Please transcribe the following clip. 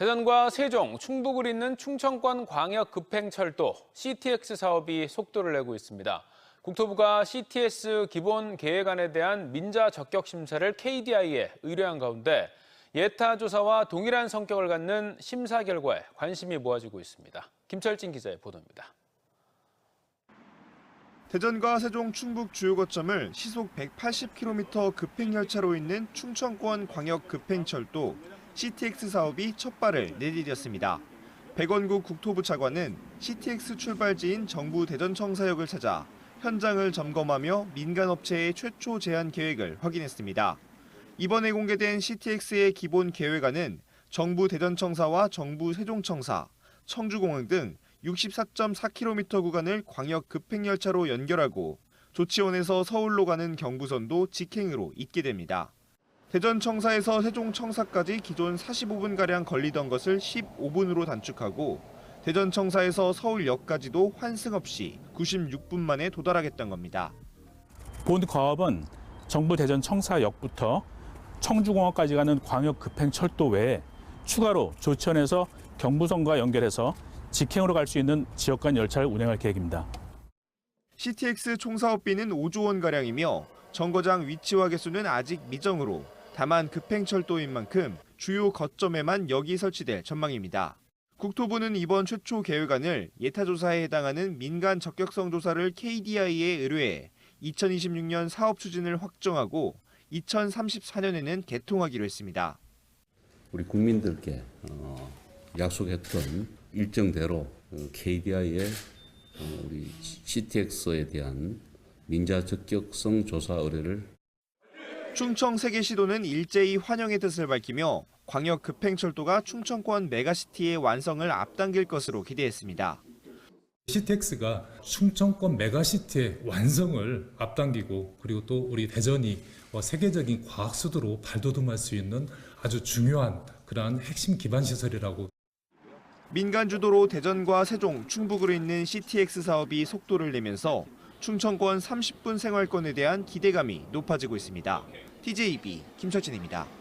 대전과 세종, 충북을 잇는 충청권 광역 급행철도 CTX 사업이 속도를 내고 있습니다. 국토부가 CTS 기본 계획안에 대한 민자 적격 심사를 KDI에 의뢰한 가운데 예타 조사와 동일한 성격을 갖는 심사 결과에 관심이 모아지고 있습니다. 김철진 기자의 보도입니다. 대전과 세종 충북 주요 거점을 시속 180km 급행 열차로 잇는 충청권 광역 급행철도 CTX 사업이 첫 발을 내디뎠습니다. 백원구 국토부 차관은 CTX 출발지인 정부 대전청사역을 찾아 현장을 점검하며 민간업체의 최초 제한 계획을 확인했습니다. 이번에 공개된 CTX의 기본 계획안은 정부 대전청사와 정부 세종청사, 청주공항 등 64.4km 구간을 광역 급행열차로 연결하고 조치원에서 서울로 가는 경부선도 직행으로 잇게 됩니다. 대전청사에서 세종청사까지 기존 45분가량 걸리던 것을 15분으로 단축하고 대전청사에서 서울역까지도 환승 없이 96분 만에 도달하겠다는 겁니다. 본 과업은 정부 대전 청사역부터 청주공항까지 가는 광역 급행 철도 외에 추가로 조천에서 경부선과 연결해서 직행으로 갈 수 있는 지역 간 열차를 운행할 계획입니다. CTX 총사업비는 5조 원 가량이며 정거장 위치와 개수는 아직 미정으로 다만 급행철도인 만큼 주요 거점에만 역이 설치될 전망입니다. 국토부는 이번 최초 계획안을 예타조사에 해당하는 민간 적격성 조사를 KDI에 의뢰해 2026년 사업 추진을 확정하고 2034년에는 개통하기로 했습니다. 우리 국민들께 어, 약속했던 일정대로 어, KDI의 어, 우리 CTX에 대한 민자 적격성 조사 의뢰를 충청 세계시도는 일제히 환영의 뜻을 밝히며 광역 급행철도가 충청권 메가시티의 완성을 앞당길 것으로 기대했습니다. CTX가 충청권 메가시티의 완성을 앞당기고 그리고 또 우리 대전이 어, 세계적인 과학 수도로 발돋움할 수 있는 아주 중요한 그러한 핵심 기반 시설이라고 민간 주도로 대전과 세종, 충북으로 있는 CTX 사업이 속도를 내면서 충청권 30분 생활권에 대한 기대감이 높아지고 있습니다. TJB 김철진입니다.